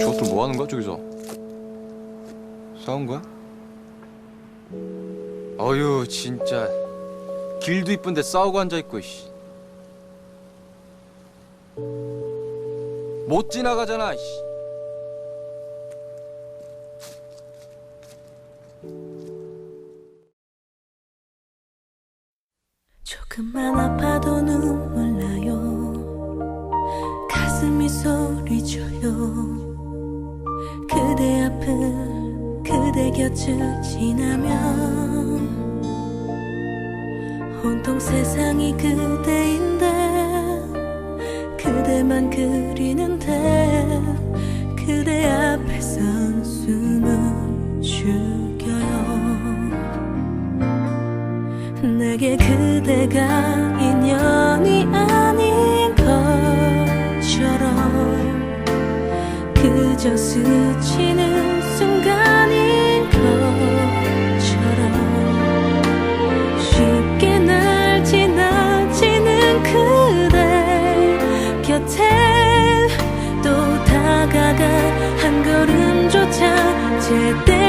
저것들 뭐 하는 거야 저기서? 싸운 거야? 어휴 진짜 길도 이쁜데 싸우고 앉아 있고 씨. 못 지나가잖아. 씨. 조금만 아파도 눈물 곁을 지나면 온통 세상이 그대인데 그대만 그리는데 그대 앞에 선 숨을 죽여요. 내게 그대가 인연이 아닌 것처럼 그저 스치는 순간 곁에 또 다가가 한 걸음조차 제뗄